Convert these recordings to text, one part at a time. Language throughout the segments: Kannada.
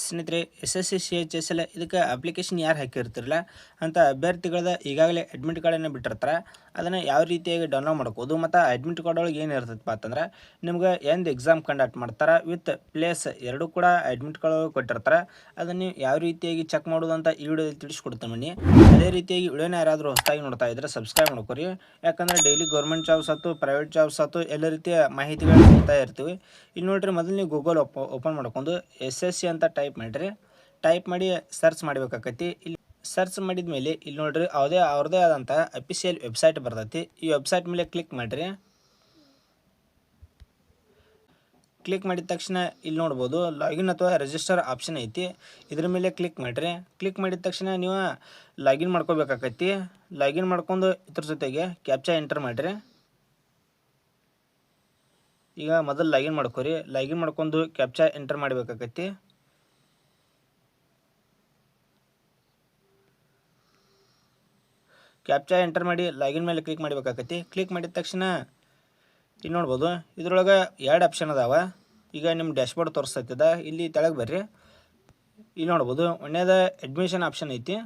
ಸ್ನೇಹಿತರೆ, S S C C H S L ಇದಕ್ಕೆ ಅಪ್ಲಿಕೇಶನ್ ಯಾರು ಹಾಕಿರ್ತಿರಲ್ಲ ಅಂತ ಅಭ್ಯರ್ಥಿಗಳದ ಈಗಾಗಲೇ ಅಡ್ಮಿಟ್ ಕಾರ್ಡನ್ನು ಬಿಟ್ಟಿರ್ತಾರೆ. ಅದನ್ನು ಯಾವ ರೀತಿಯಾಗಿ ಡೌನ್ಲೋಡ್ ಮಾಡ್ಕೋದು ಮತ್ತು ಅಡ್ಮಿಟ್ ಕಾರ್ಡ್ ಒಳಗೆ ಏನು ಇರ್ತದಪ್ಪ ಅಂತಂದ್ರೆ, ನಿಮ್ಗೆ ಎಂದು ಎಕ್ಸಾಮ್ ಕಂಡಕ್ಟ್ ಮಾಡ್ತಾರೆ ವಿತ್ ಪ್ಲೇಸ್ ಎರಡು ಕೂಡ ಅಡ್ಮಿಟ್ ಕಾರ್ಡ್ ಕೊಟ್ಟಿರ್ತಾರೆ. ಅದನ್ನು ಯಾವ ರೀತಿಯಾಗಿ ಚೆಕ್ ಮಾಡೋದು ಅಂತ ಈ ವಿಡಿಯೋದಲ್ಲಿ ತಿಳಿಸ್ಕೊಡ್ತೀನಿ ಬನ್ನಿ. ಅದೇ ರೀತಿಯಾಗಿ ವಿಡಿಯೋನ ಯಾರಾದರೂ ಹೊಸದಾಗಿ ನೋಡ್ತಾ ಇದ್ರೆ ಸಬ್ಸ್ಕ್ರೈಬ್ ಮಾಡ್ಕೊರಿ. ಯಾಕಂದರೆ ಡೈಲಿ ಗೌರ್ಮೆಂಟ್ ಜಾಬ್ಸ್ ಆಯ್ತು ಪ್ರೈವೇಟ್ ಜಾಬ್ಸ್ ಆಯ್ತು ಎಲ್ಲ ರೀತಿಯ ಮಾಹಿತಿಗಳು ಕೊಡ್ತಾ ಇರ್ತೀವಿ. ಇಲ್ಲಿ ನೋಡ್ರಿ ಮೊದಲು ನೀವು ಗೂಗಲ್ ಓಪ ಓಪನ್ ಮಾಡ್ಕೊಂಡು ಎಸ್ ಎಸ್ ಸಿ ಅಂತ ಮಾಡಿರಿ ಟೈಪ್ ಮಾಡಿ ಸರ್ಚ್ ಮಾಡಬೇಕಾಕತಿ ಇಲ್ಲಿ ಸರ್ಚ್ ಮಾಡಿದ ಮೇಲೆ ಇಲ್ಲಿ ನೋಡ್ರಿ ಯಾವುದೇ ಅವ್ರದ್ದೇ ಆದಂಥ ಅಫಿಷಿಯಲ್ ವೆಬ್ಸೈಟ್ ಬರ್ತೈತಿ. ಈ ವೆಬ್ಸೈಟ್ ಮೇಲೆ ಕ್ಲಿಕ್ ಮಾಡಿರಿ. ಕ್ಲಿಕ್ ಮಾಡಿದ ತಕ್ಷಣ ಇಲ್ಲಿ ನೋಡ್ಬೋದು ಲಾಗಿನ್ ಅಥವಾ ರಿಜಿಸ್ಟರ್ ಆಪ್ಷನ್ ಐತಿ. ಇದ್ರ ಮೇಲೆ ಕ್ಲಿಕ್ ಮಾಡಿರಿ. ಕ್ಲಿಕ್ ಮಾಡಿದ ತಕ್ಷಣ ನೀವು ಲಾಗಿನ್ ಮಾಡ್ಕೋಬೇಕಾಕೈತಿ ಲಾಗಿನ್ ಮಾಡ್ಕೊಂಡು ಇದ್ರ ಜೊತೆಗೆ ಕ್ಯಾಪ್ಚಾ ಎಂಟರ್ ಮಾಡಿರಿ. ಈಗ ಮೊದಲು ಲಾಗಿನ್ ಮಾಡ್ಕೊರಿ. ಲಾಗಿನ್ ಮಾಡ್ಕೊಂಡು ಕ್ಯಾಪ್ಚಾ ಎಂಟರ್ ಮಾಡಬೇಕಾಕೈತಿ ಕ್ಯಾಪ್ಚಾ ಎಂಟರ್ ಮಾಡಿ ಲಾಗಿನ್ ಮೇಲೆ ಕ್ಲಿಕ್ ಮಾಡಬೇಕಾಗತ್ತೆ. ಕ್ಲಿಕ್ ಮಾಡಿದ ತಕ್ಷಣ, ಇಲ್ಲಿ ನೋಡ್ಬೋದು, ಇದ್ರೊಳಗೆ ಎರಡು ಆಪ್ಷನ್ ಅದಾವ. ಈಗ ನಿಮ್ಮ ಡ್ಯಾಶ್ಬೋರ್ಡ್ ತೋರಿಸ್ತೈತದ ಇಲ್ಲಿ ತೆಳಗೆ ಬರ್ರಿ. ಇಲ್ಲಿ ನೋಡ್ಬೋದು ಒಂದನೇದ ಅಡ್ಮಿಷನ್ ಆಪ್ಷನ್ ಐತಿ,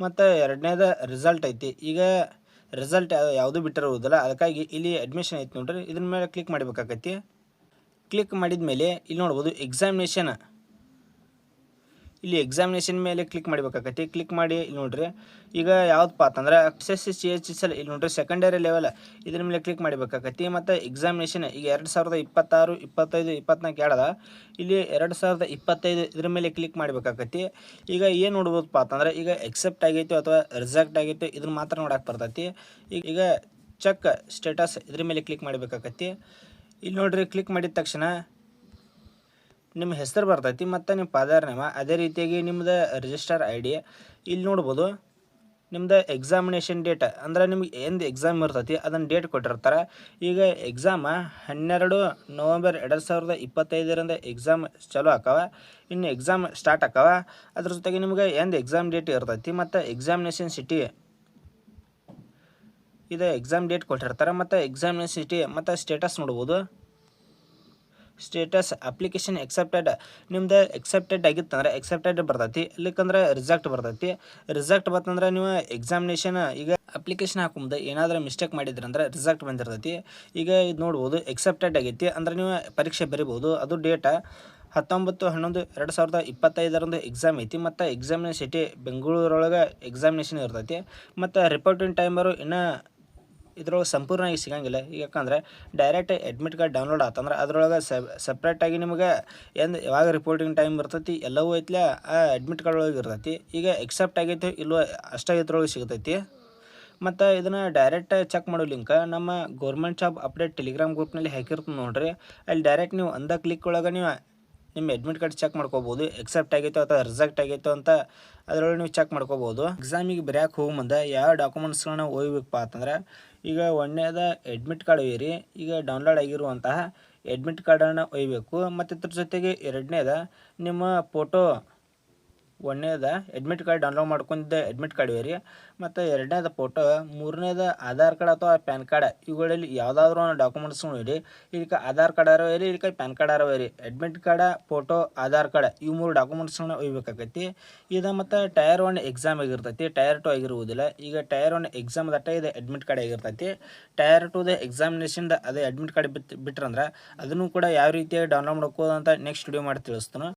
ಮತ್ತು ಎರಡನೇದ ರಿಸಲ್ಟ್ ಐತಿ. ಈಗ ರಿಸಲ್ಟ್ ಯಾವುದು ಬಿಟ್ಟಿರುವುದಿಲ್ಲ, ಅದಕ್ಕಾಗಿ ಇಲ್ಲಿ ಅಡ್ಮಿಷನ್ ಐತಿ ನೋಡ್ರಿ, ಇದ್ರ ಮೇಲೆ ಕ್ಲಿಕ್ ಮಾಡಬೇಕಾಗತ್ತೆ. ಕ್ಲಿಕ್ ಮಾಡಿದ ಮೇಲೆ ಇಲ್ಲಿ ನೋಡ್ಬೋದು ಎಕ್ಸಾಮಿನೇಷನ್ ಇಲ್ಲಿ ಎಕ್ಸಾಮಿನೇಷನ್ ಮೇಲೆ ಕ್ಲಿಕ್ ಮಾಡಬೇಕಾಗತ್ತೆ. ಕ್ಲಿಕ್ ಮಾಡಿ, ಇಲ್ಲಿ ನೋಡ್ರಿ. ಈಗ ಯಾವ್ದಪ್ಪ ಅಂತಂದ್ರೆ S S C H S L ಇಲ್ಲಿ ನೋಡ್ರಿ ಸೆಕೆಂಡರಿ ಲೆವೆಲ್ ಇದ್ರ ಮೇಲೆ ಕ್ಲಿಕ್ ಮಾಡಬೇಕಾಗತ್ತೆ. ಮತ್ತು ಎಕ್ಸಾಮಿನೇಷನ್ ಈಗ ಎರಡು ಸಾವಿರದ ಇಪ್ಪತ್ತಾರು, ಇಪ್ಪತ್ತೈದು, ಇಪ್ಪತ್ನಾಲ್ಕು ಎರಡದ ಇಲ್ಲಿ ಎರಡು ಸಾವಿರದ ಇಪ್ಪತ್ತೈದು ಇದ್ರ ಮೇಲೆ ಕ್ಲಿಕ್ ಮಾಡಬೇಕಾಗತ್ತೆ. ಈಗ ಏನು ನೋಡ್ಬೋದಪ್ಪ ಅಂತಂದ್ರೆ ಈಗ ಎಕ್ಸೆಪ್ಟ್ ಆಗೈತೆ ಅಥವಾ ರಿಜೆಕ್ಟ್ ಆಗೈತೆ ಇದನ್ನ ಮಾತ್ರ ನೋಡಕ್ಕೆ ಬರ್ತೈತಿ. ಈಗ ಚೆಕ್ ಸ್ಟೇಟಸ್ ಇದ್ರ ಮೇಲೆ ಕ್ಲಿಕ್ ಮಾಡಬೇಕಾಗತ್ತೆ. ಇಲ್ಲಿ ನೋಡ್ರಿ ಕ್ಲಿಕ್ ಮಾಡಿದ ತಕ್ಷಣ ನಿಮ್ಮ ಹೆಸರು ಬರ್ತೈತಿ, ಮತ್ತು ನಿಮ್ಮ ಪಾದಾರ್ ನೇಮ, ಅದೇ ರೀತಿಯಾಗಿ ನಿಮ್ಮದು ರಿಜಿಸ್ಟರ್ ಐ ಡಿ ಇಲ್ಲಿ ನೋಡ್ಬೋದು. ನಿಮ್ದು ಎಕ್ಸಾಮಿನೇಷನ್ ಡೇಟ್ ಅಂದ್ರೆ ನಿಮ್ಗೆ ಎಂದು ಎಕ್ಸಾಮ್ ಇರ್ತೈತಿ, ಅದನ್ನು ಡೇಟ್ ಕೊಟ್ಟಿರ್ತಾರೆ. ಈಗ ಎಕ್ಸಾಮ ಹನ್ನೆರಡು ನವಂಬರ್ ಎರಡು ಸಾವಿರದ ಇಪ್ಪತ್ತೈದರಿಂದ ಎಕ್ಸಾಮ್ ಚಾಲೂ ಆಕವ, ಇನ್ನು ಎಕ್ಸಾಮ್ ಸ್ಟಾರ್ಟ್ ಆಕವ. ಅದ್ರ ಜೊತೆಗೆ ನಿಮ್ಗೆ ಎಂದು ಎಕ್ಸಾಮ್ ಡೇಟ್ ಇರ್ತೈತಿ, ಮತ್ತು ಎಕ್ಸಾಮಿನೇಷನ್ ಸಿಟಿ ಇದು ಎಕ್ಸಾಮ್ ಡೇಟ್ ಕೊಟ್ಟಿರ್ತಾರೆ, ಮತ್ತು ಎಕ್ಸಾಮಿನೇಷನ್ ಸಿಟಿ ಮತ್ತು ಸ್ಟೇಟಸ್ ನೋಡ್ಬೋದು. ಸ್ಟೇಟಸ್ ಅಪ್ಲಿಕೇಶನ್ ಎಕ್ಸೆಪ್ಟೆಡ್ ನಿಮ್ದು ಎಕ್ಸೆಪ್ಟೆಡ್ ಆಗಿತ್ತಂದ್ರೆ ಎಕ್ಸೆಪ್ಟೆಡ್ ಬರ್ತೈತಿ, ಇಲ್ಲಿಕಂದ್ರೆ ರಿಜೆಕ್ಟ್ ಬರ್ತೈತಿ. ರಿಜೆಕ್ಟ್ ಬಂತಂದ್ರೆ ನೀವು ಎಕ್ಸಾಮಿನೇಷನ್ ಈಗ ಅಪ್ಲಿಕೇಶನ್ ಹಾಕೊಂಬುದು ಏನಾದರೂ ಮಿಸ್ಟೇಕ್ ಮಾಡಿದ್ರಂದ್ರೆ ರಿಸಲ್ಟ್ ಬಂದಿರ್ತೈತಿ. ಈಗ ಇದು ನೋಡ್ಬೋದು ಎಕ್ಸೆಪ್ಟೆಡ್ ಆಗೈತಿ ಅಂದ್ರೆ ನೀವು ಪರೀಕ್ಷೆ ಬರಿಬೋದು. ಅದು ಡೇಟ ಹತ್ತೊಂಬತ್ತು, ಹನ್ನೊಂದು, ಎರಡು ಸಾವಿರದ ಇಪ್ಪತ್ತೈದರಂದು ಎಕ್ಸಾಮ್ ಐತಿ ಮತ್ತು ಎಕ್ಸಾಮಿನೇಷನ್ ಸಿಟಿ ಬೆಂಗಳೂರೊಳಗೆ ಎಕ್ಸಾಮಿನೇಷನ್ ಇರ್ತೈತಿ. ಮತ್ತು ರಿಪೋರ್ಟಿಂಗ್ ಟೈಮರು ಇನ್ನೂ ಇದ್ರೊಳಗೆ ಸಂಪೂರ್ಣವಾಗಿ ಸಿಗಂಗಿಲ್ಲ. ಯಾಕಂದ್ರೆ ಡೈರೆಕ್ಟ್ ಅಡ್ಮಿಟ್ ಕಾರ್ಡ್ ಡೌನ್ಲೋಡ್ ಆತಂದ್ರೆ ಅದ್ರೊಳಗೆ ಸಪ್ರೇಟಾಗಿ ನಿಮಗೆ ಎಂದು ಯಾವಾಗ ರಿಪೋರ್ಟಿಂಗ್ ಟೈಮ್ ಇರ್ತೈತಿ ಎಲ್ಲವೂ ಐತ್ಲೆ, ಆ ಅಡ್ಮಿಟ್ ಕಾರ್ಡ್ ಒಳಗೆ ಇರ್ತೈತಿ. ಈಗ ಎಕ್ಸೆಪ್ಟ್ ಆಗೈತೆ ಇಲ್ಲೋ ಅಷ್ಟೇ ಇದ್ರೊಳಗೆ ಸಿಗತೈತಿ. ಮತ್ತು ಇದನ್ನು ಡೈರೆಕ್ಟ್ ಚೆಕ್ ಮಾಡೋ ಲಿಂಕ್ ನಮ್ಮ ಗೌರ್ಮೆಂಟ್ ಜಾಬ್ ಅಪ್ಡೇಟ್ ಟೆಲಿಗ್ರಾಮ್ ಗ್ರೂಪ್ನಲ್ಲಿ ಹಾಕಿರ್ತೀನಿ ನೋಡಿರಿ. ಅಲ್ಲಿ ಡೈರೆಕ್ಟ್ ನೀವು ಅಂದ ಕ್ಲಿಕ್ ಒಳಗೆ ನೀವು ನಿಮ್ಮ ಅಡ್ಮಿಟ್ ಕಾರ್ಡ್ ಚೆಕ್ ಮಾಡ್ಕೋಬೋದು ಎಕ್ಸೆಪ್ಟ್ ಆಗೈತೋ ಅಥವಾ ರಿಜೆಕ್ಟ್ ಆಗೈತೋ ಅಂತ ಅದರೊಳಗೆ ನೀವು ಚೆಕ್ ಮಾಡ್ಕೋಬೋದು. ಎಕ್ಸಾಮಿಗೆ ಬರೆಯಕ್ಕೆ ಹೋಗೋ ಮುಂದೆ ಯಾವ ಡಾಕ್ಯುಮೆಂಟ್ಸ್ಗಳನ್ನ ಒಯ್ಬೇಕಪ್ಪ ಅಂತಂದ್ರೆ, ಈಗ ಒಂದನೇದ ಅಡ್ಮಿಟ್ ಕಾರ್ಡ್ ಒಯ್ಯಿರಿ ಈಗ ಡೌನ್ಲೋಡ್ ಆಗಿರುವಂತಹ ಅಡ್ಮಿಟ್ ಕಾರ್ಡನ್ನು ಒಯ್ಯಬೇಕು ಮತ್ತು ಇದ್ರ ಜೊತೆಗೆ ಎರಡನೇದ ನಿಮ್ಮ ಫೋಟೋ ಒಂದನೇದ ಅಡ್ಮಿಟ್ ಕಾರ್ಡ್ ಡೌನ್ಲೋಡ್ ಮಾಡ್ಕೊಂಡಿದ್ದ ಅಡ್ಮಿಟ್ ಕಾರ್ಡ್ ಇವೆ ರೀ ಮತ್ತು ಎರಡನೇದ ಫೋಟೋ ಮೂರನೇದ ಆಧಾರ್ ಕಾರ್ಡ್ ಅಥವಾ ಪ್ಯಾನ್ ಕಾರ್ಡ್ ಇವುಗಳಲ್ಲಿ ಯಾವುದಾದ್ರೂ ಒಂದು ಡಾಕ್ಯುಮೆಂಟ್ಸ್ಗಳು ಇರಿ ಇದಕ್ಕೆ ಆಧಾರ್ ಕಾರ್ಡ್ ಅರವೇ ಇರಿ ಇದಕ್ಕೆ ಪ್ಯಾನ್ ಕಾರ್ಡ್ ಅರವೇ ಇರಿ admit card photo Aadhaar card ಇವು ಮೂರು ಡಾಕ್ಯುಮೆಂಟ್ಸ್ಗಳನ್ನ ಒಯ್ಬೇಕಾಗೈತಿ ಇದು ಮತ್ತು ಟೈರ್ ಒನ್ ಎಕ್ಸಾಮ್ ಆಗಿರ್ತೈತಿ. ಟೈರ್ ಟು ಆಗಿರುವುದಿಲ್ಲ. ಈಗ ಟೈರ್ ಒನ್ ಎಕ್ಸಾಮ್ ದಟ್ಟ ಇದೆ ಅಡ್ಮಿಟ್ ಕಾರ್ಡ್ ಆಗಿರ್ತೈತಿ. ಟೈರ್ ಟುದ ಎಕ್ಸಾಮಿನೇಷನ್ದ ಅದೇ ಅಡ್ಮಿಟ್ ಕಾರ್ಡ್ ಬಿಟ್ಟು ಬಿಟ್ರಂದ್ರೆ ಅದನ್ನು ಕೂಡ ಯಾವ ರೀತಿಯಾಗಿ ಡೌನ್ಲೋಡ್ ಮಾಡ್ಕೋದು ಅಂತ ನೆಕ್ಸ್ಟ್ ವಿಡಿಯೋ ಮಾಡಿ ತಿಳಿಸ್ತಾನೆ.